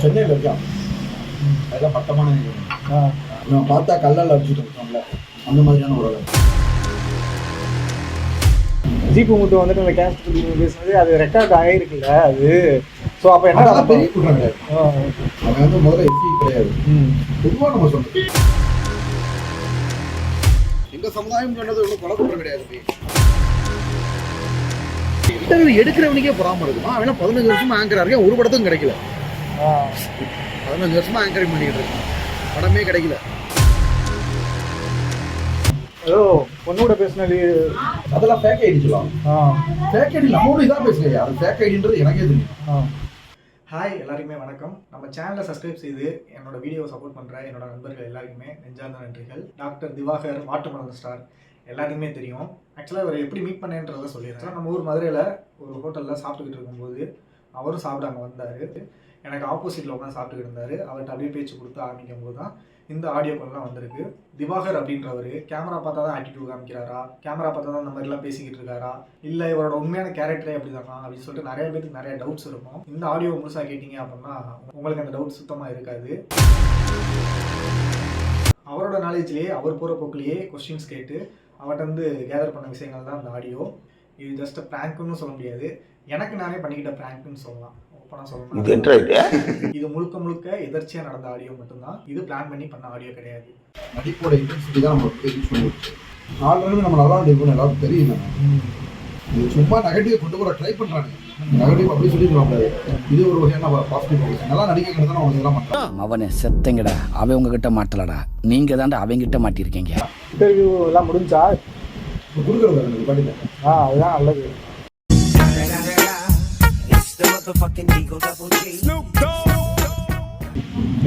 சென்னையில் இருக்கான் அதெல்லாம் பட்டமான நம்ம பார்த்தா கல்லால் அடிச்சுட்டு இருக்கோம்ல அந்த மாதிரியான ஒரு. ஜீப்பு முத்து வந்துட்டு அந்த கேஸ்ட் பேசுனது அது ரெக்கார்ட் ஆகிருக்குல்ல அது. ஸோ அப்போ என்ன பெரிய குற்றம் கிடையாது. அவன் வந்து முதல்ல எஸ்சி கிடையாது. ம். பொதுவாக நம்ம சொல்றது. எங்க சமுதாயம் சொன்னது ஒன்றும் கொலை குற்றம் கிடையாது. இன்டர்வியூ எடுக்கிறவனுக்கே பொறாம இருக்குமா? அவன் பதினஞ்சு வருஷமா ஆங்கரா இருக்கேன்? ஒரு படத்தும் கிடைக்கல. பதினஞ்சு வருஷமா ஆங்கரிங் பண்ணிக்கிட்டு இருக்கான் படமே கிடைக்கல. ஏதோ பொண்ணோட பேசினது அதெல்லாம் ஃபேக் ஐடி சொல்லலாம். ஆ. ஃபேக் ஐடி நம்ம ஒன்றும் இதான் பேசலையா அது ஃபேக் ஐடின்றது எனக்கே தெரியும். ஆ. ஹாய் எல்லாருக்குமே வணக்கம். நம்ம சேனலை சப்ஸ்கிரைப் செய்து என்னோட வீடியோவை சப்போர்ட் பண்ணுற என்னோட நண்பர்கள் எல்லாருக்குமே நெஞ்சார்ந்த நன்றிகள். டாக்டர் திவாகர் வாட்டர்மலன் ஸ்டார் எல்லாத்துக்குமே தெரியும். ஆக்சுவலாக இவர் எப்படி மீட் பண்ணேன்றதை சொல்லிடுறேன். நம்ம ஊர் மதுரையில் ஒரு ஹோட்டலில் சாப்பிட்டுக்கிட்டு இருக்கும்போது அவரும் சாப்பிட அங்கே வந்தார். எனக்கு ஆப்போசிட்டில் உட்காந்து சாப்பிட்டுக்கிட்டு இருந்தார். அவர்கிட்ட அப்படியே பேச்சு கொடுத்து ஆரம்பிக்கும் போது தான் இந்த ஆடியோ கால்லாம் வந்திருக்கு. திவாகர் அப்படின்றவர் கேமரா பார்த்தா தான் ஆட்டிடியூட் காமிக்கிறாரா? கேமரா பார்த்தா தான் இந்த மாதிரிலாம் பேசிக்கிட்டு இருக்காரா? இல்லை இவரோட உண்மையான கேரக்டரே அப்படி தானா அப்படின்னு சொல்லிட்டு நிறைய பேருக்கு நிறைய டவுட்ஸ் இருக்கும். இந்த ஆடியோ முழுசாக கேட்டிங்க அப்படின்னா உங்களுக்கு அந்த டவுட் சுத்தமாக இருக்காது. அவரோட நாலேஜ்லேயே அவர் போகிற போக்குலேயே கொஸ்டின்ஸ் கேட்டு அவர்கிட்ட வந்து கேதர் பண்ண விஷயங்கள் தான் அந்த ஆடியோ இது ஜஸ்ட் ப்ராங்க்னு சொல்ல முடியாது. எனக்கு நானே பண்ணிக்கிட்ட ப்ராங்க்னு சொல்லலாம். இது முழுக்க முழுக்க எதர்ச்சியாக நடந்த ஆடியோ மட்டும்தான். இது பிளான் பண்ணி பண்ண ஆடியோ கிடையாது. நடிப்போட இன்டென்சிட்டி தான் நம்ம யூஸ் பண்ணிருக்கு ஆல்ரெடி நம்ம நல்லா நடிப்போம் எல்லாரும் தெரியும். இது சும்மா நெகட்டிவ் கொண்டு வர ட்ரை பண்றாங்க. நெகட்டிவ் அப்படி முடியாது இது ஒரு வகையான பாசிட்டிவ் நல்லா நடிக்கிறது தான் அவங்க இதெல்லாம் பண்றாங்க. அவனே செத்தங்கடா. அவன் உங்ககிட்ட மாட்டலடா. நீங்க தாண்டா அவங்கிட்ட மாட்டிருக்கீங்க. இன்டர்வியூ எல்லாம் முடிஞ்சா? கொடுக்குறது பாட்டில ஆ அதுதான் நல்லது.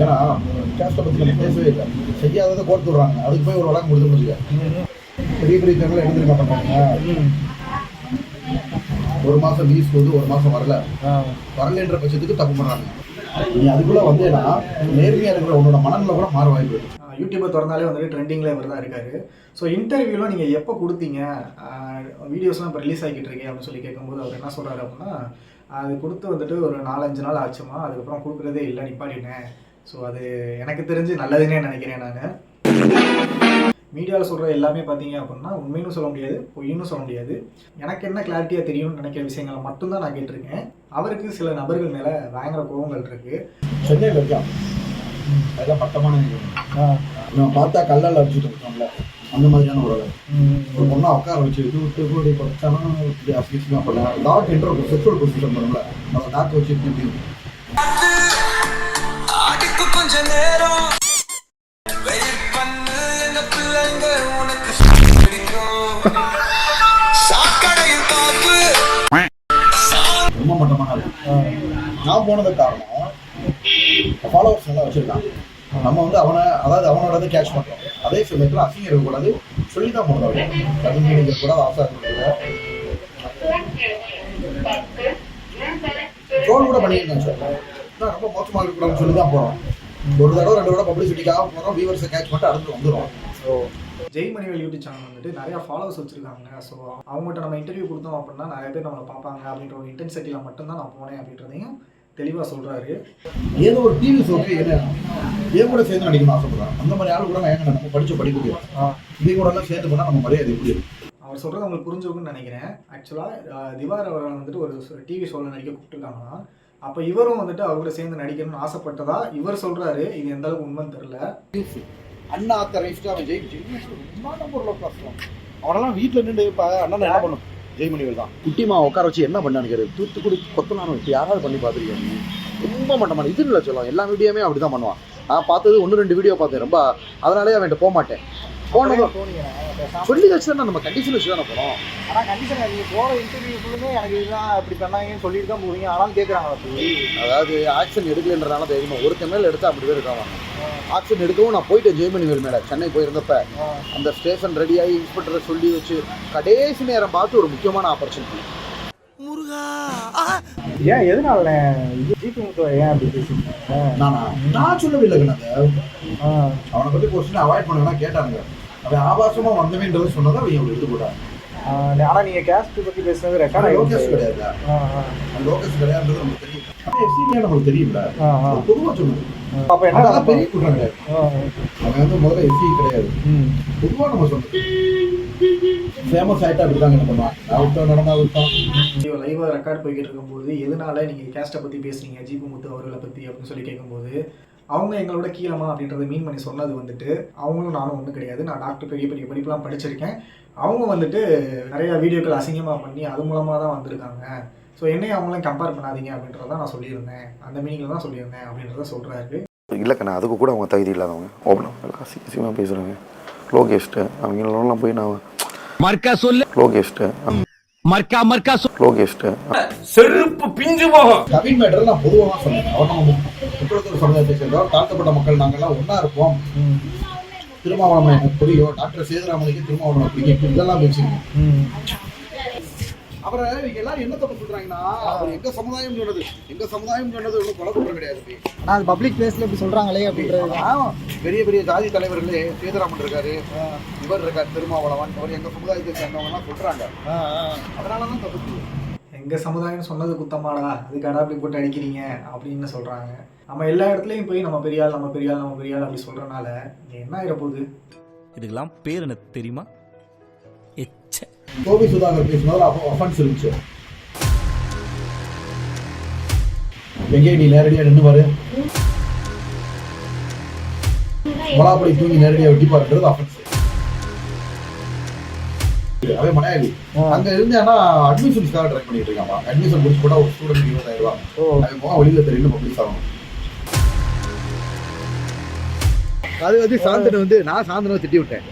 ஏன்னா கேஸ்ட்டை பத்தி நம்ம பேசவே இல்லை. செய்யாததை கோர்த்து விடுறாங்க. அதுக்கு போய் ஒரு வழக்கு கொடுத்து முடியல. பெரிய பெரிய சேனல் என்ன தெரியுமா பண்றாங்க ஒரு மாசம் வீஸ் போகுது ஒரு மாசம் வரல. வரலன்ற பட்சத்துக்கு தப்பு பண்றாங்க. நீ அதுக்குள்ள வந்தேன்னா நேர்மையா இருக்கிற உன்னோட மனநிலை கூட மாற வாய்ப்பு யூடியூப்பை திறந்தாலே வந்துட்டு ட்ரெண்டிங்கில் இவர் தான் இருக்காரு. ஸோ இன்டர்வியூலாம் நீங்கள் எப்போ கொடுத்தீங்க? வீடியோஸ்லாம் இப்போ ரிலீஸ் ஆகிட்டு இருக்கே அப்படின்னு சொல்லி கேட்கும்போது அவர் என்ன சொல்கிறாரு அப்படின்னா அது கொடுத்து வந்துட்டு ஒரு நாலஞ்சு நாள் ஆச்சுமா அதுக்கப்புறம் கொடுக்குறதே இல்லை நிப்பாட்டினேன் ஸோ அது எனக்கு தெரிஞ்சு நல்லதுன்னே நினைக்கிறேன் நான். மீடியாவில் சொல்கிற எல்லாமே பார்த்தீங்க அப்படின்னா உண்மைன்னு சொல்ல முடியாது பொய்ன்னு சொல்ல முடியாது. எனக்கு என்ன கிளாரிட்டியாக தெரியும்னு நினைக்கிற விஷயங்களை மட்டும்தான் நான் கேட்டிருக்கேன். அவருக்கு சில நபர்கள் மேலே பயங்கர கோபங்கள் இருக்குது சென்னையில் இருக்கான் அதெல்லாம் பட்டமான நம்ம பார்த்தா கல்லால் அடிச்சுட்டு இருக்கோம்ல அந்த மாதிரியான ஒரு. ம். ஒரு பொண்ணை உட்கார வச்சு இது விட்டு இப்படி படிச்சாலும் இப்படி அசிங்கமா பண்ணலாம் டாக் என்ற ஒரு செக்ஷுவல் பொசிஷன் பண்ணும்ல. அந்த டாக் வச்சு இப்படி இப்படி. ரொம்ப மட்டமான நான் போனது காரணம் ஃபாலோவர்ஸ் நல்லா வச்சிருக்கான் நம்ம வந்து அவனை அதாவது அவனோட வந்து கேட்ச் பண்றோம். அதே சமயத்தில் அசிங்கம் இருக்கக்கூடாது சொல்லி தான் போகணும் அவன் கல்வி இருக்கக்கூடாது ஆசை இருக்கக்கூடாது ட்ரோல் கூட பண்ணியிருந்தேன் சார் நான் ரொம்ப மோசமாக இருக்கக்கூடாதுன்னு சொல்லி தான் போகிறோம் ஒரு தடவை ரெண்டு தடவை பப்ளிசிட்டிக்காக போகிறோம் வியூவர்ஸை கேட்ச் பண்ணிட்டு அடுத்து வந்துடும் so Jai Manivel YouTube channel வந்துட்டு நிறைய ஃபாலோவர்ஸ் வச்சிருக்காங்க. ஸோ அவங்ககிட்ட நம்ம இன்டர்வியூ கொடுத்தோம் அப்படின்னா நிறைய பேர் நம்மளை பார்ப்பாங்க. அப்படின்ற ஒரு இன்டென்சிட்டியில் மட்டும்தான் நான் போனேன் அப்படின்றதையும் தெளிவாக சொல்கிறாரு ஏதோ ஒரு டிவி ஷோக்கு என்ன என் கூட சேர்ந்து நடிக்கணும்னு ஆசைப்படுறான். அந்த மாதிரி ஆளு கூட நான் ஏங்க நம்ம படிக்க ஆ. இதை கூட எல்லாம் சேர்த்து பண்ணால் நம்ம மரியாதை எப்படி இருக்கும்? அவர் சொல்கிறது உங்களுக்கு புரிஞ்சிருக்கும்னு நினைக்கிறேன். ஆக்சுவலாக திவார் அவர்கள் வந்துட்டு ஒரு டிவி ஷோவில் நடிக்க கூப்பிட்டுருக்காங்கன்னா அப்போ இவரும் வந்துட்டு அவர் கூட சேர்ந்து நடிக்கணும்னு ஆசைப்பட்டதா இவர் சொல்கிறாரு இது எந்த அளவுக்கு உண்மைன்னு தெரில அண்ணா அத்தை ரைஸ்ட்டு அவன் ஜெயிச்சு அவனெல்லாம் வீட்டில் நின்று இப்போ அண்ணன் என்ன பண்ணும்? ஜெய்மணிகள் தான். குட்டிமா உட்கார வச்சு என்ன பண்ணான்னு கேரு தூத்துக்குடி கொத்தனாரும் இப்போ யாராவது பண்ணி பார்த்துருக்கீங்க ரொம்ப மட்டமான இது இல்லை சொல்லுவான் எல்லா வீடியோமே அப்படி தான் பண்ணுவான். நான் பார்த்தது ஒன்று ரெண்டு வீடியோ பார்த்தேன். ரொம்ப அதனாலே அவன்கிட்ட போக மாட்டேன். போனதும் சொல்லி வச்சு தான் நம்ம கண்டிஷன் வச்சு தானே போகிறோம் ஆனால் கண்டிஷன் நீங்கள் போகிற இன்டர்வியூ ஃபுல்லுமே எனக்கு இதுதான் இப்படி பண்ணாங்கன்னு சொல்லிட்டு தான் போவீங்க. ஆனாலும் கேட்குறாங்க அப்படி. அதாவது ஆக்ஷன் எடுக்கலன்றனால தெரியுமா ஒருத்த மேல எடுத்தா அப்படி பேர் இருக்காங்க. ஆக்ஷன் எடுக்கவும் நான் போயிட்டேன் ஜெய்மணி வேல் மேல. சென்னை போயிருந்தப்ப அந்த ஸ்டேஷன் ரெடியாகி இன்ஸ்பெக்டரை சொல்லி வச்சு கடைசி நேரம் பார்த்து ஒரு முக்கியமான ஆப்பர்ச்சுனிட்டி முருகா ஏன் எதனால? இது ஜிபி ஏன் அப்படி பேசுறீங்க? நானா? கண்ணாத ஆ. அவனை பத்தி கொஸ்டின் அவாய்ட் பண்ணலாம் கேட்டாங்க அவன் ஆபாசமா வந்தவேன்றது சொன்னதை அவங்க எடுத்து போட்டாங்க ஆனா நீங்க கேஸ்ட் பத்தி பேசுனது ரெக்கார்ட் லோகேஷ் ஆயிடுச்சு கிடையாது. லோகேஷ் கிடையாதுன்றது நமக்கு தெரியும். எஃப்சிலே நமக்கு தெரியும்ல. பொதுவாக சொன்னது. அப்ப என்ன அதெல்லாம் பெரிய குற்றம் கிடையாது ஆ, அவன் வந்து முதல்ல எஃப்சி கிடையாது. ம். பொதுவாக நம்ம சொன்னது. ஃபேமஸ் ஆயிட்டா அப்படிதாங்க என்ன பண்ணுவான் நான் விட்டோம் நடந்தா விட்டோம் வீடியோ லைவாக ரெக்கார்ட் போய்கிட்டு இருக்கும்போது எதனால நீங்கள் கேஸ்ட்டை பற்றி பேசுனீங்க? ஜீபு முத்து அவர்களை பற்றி அப்படின்னு சொல்லி கேட்கும்போது அவங்க எங்களோட கீழமா அப்படின்றத மீன் பண்ணி சொன்னது வந்துட்டு அவங்களும் நானும் ஒன்றும் கிடையாது. நான் டாக்டர் பெரிய பெரிய படிப்புலாம் படிச்சிருக்கேன். அவங்க வந்துட்டு நிறைய வீடியோக்கள் அசிங்கமாக பண்ணி அது மூலமாக தான் வந்திருக்காங்க. ஸோ என்னையும் அவங்களாம் கம்பேர் பண்ணாதீங்க அப்படின்றத நான் சொல்லியிருந்தேன். அந்த மீனிங்கில் தான் சொல்லியிருந்தேன் அப்படின்றத சொல்கிறாரு இல்லைக்கண்ணா அதுக்கு கூட அவங்க தகுதி இல்லாதவங்க. ஓப்பனாக அசிங்கமாக பேசுகிறாங்க லோகேஷ்ட்டு அவங்களெல்லாம் போய் நான் மர்க்கா சொல்லு. லோகேஷ்ட்டு மர்க்கா மர்க்கா சொல்லு லோகேஷ்ட்டு கவின் மேட்டர் நான் பொதுவாக தான் சொன்னேன் அவர் நம்ம சமுதாயத்தை சேர்ந்தவர். தாழ்த்தப்பட்ட மக்கள் நாங்கள்லாம் ஒன்றா இருப்போம். திருமாவளவன் எனக்கு புரியும். டாக்டர் சேதுராமனுக்கு திருமாவளவன் பிடிக்கும் இதெல்லாம் பேசுறீங்க ம். அவரை இவங்க எல்லாரும் என்ன தப்பு சொல்றாங்கன்னா அவர் எங்க சமுதாயம் சொன்னது? எங்க சமுதாயம் சொன்னது ஒன்றும் கொலை குற்றம் கிடையாது. ஆனா அது பப்ளிக் பிளேஸ்ல இப்படி சொல்றாங்களே அப்படின்றது. பெரிய பெரிய ஜாதி தலைவர்களே சேதுராமன் இருக்காரு இவர் இருக்காரு திருமாவளவன் இவர் எங்க சமுதாயத்தை சேர்ந்தவங்க எல்லாம் சொல்றாங்க அதனாலதான் தப்பு. எங்கள் சமுதாயம் சொன்னது குத்தமாடா அதுக்காடா அப்படி போட்டு அடிக்கிறீங்க அப்படின்னு சொல்கிறாங்க நம்ம எல்லா இடத்துலையும் போய் நம்ம பெரியாள் நம்ம பெரியாள் நம்ம பெரியாள் அப்படி சொல்கிறனால என்ன ஆயிரப்போகுது இதுக்கெல்லாம் பேர் என்ன தெரியுமா? எச்ச. கோபி சுதாகர் பேசினது அப்போ அஃபென்ஸ் இருந்துச்சு. எங்கே நீ நேரடியா நின்று பாரு மலாப்படி தூங்கி நேரடியா வெட்டி பாருன்றது அஃபென்ஸ் அவன் மலையாளி. அங்க இருந்தானா அட்மிஷன்ஸ்க்காக ட்ரை பண்ணிட்டு இருக்காமா அட்மிஷன் முடிச்சு கூட ஒரு ஸ்டூடெண்ட் இருபதாயிரம் ரூபாய். அவன் முகம் வெளியில தெரியும் பப்ளிக் ஆகணும் அது வந்து சாந்தனை வந்து நான் சாந்தனை திட்டி விட்டேன்